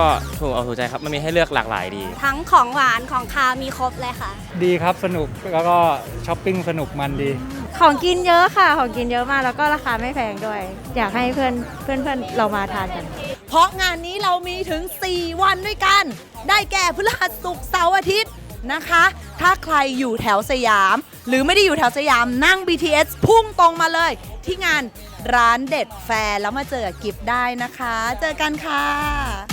็ถูกเอาถูกใจครับมันมีให้เลือกหลากหลายดี ทั้งของหวานของคาวมีครบเลยค่ะ ดีครับสนุกแล้วก็ช้อปปิ้งสนุกมันดี ของกินเยอะค่ะ ของกินเยอะมากแล้วก็ราคาไม่แพงด้วย อยากให้เพื่อนเพื่อนเพื่อนเรามาทานกัน เพราะงานนี้เรามีถึง 4 วันด้วยกัน ได้แก่พฤหัสศุกร์เสาร์อาทิตย์นะคะ ถ้าใครอยู่แถวสยาม หรือไม่ได้อยู่แถวสยามนั่ง BTS พุ่งตรงมาเลย ที่งานร้านเด็ดแฟร์แล้วมาเจอกับกิฟได้นะคะ เจอกันค่ะ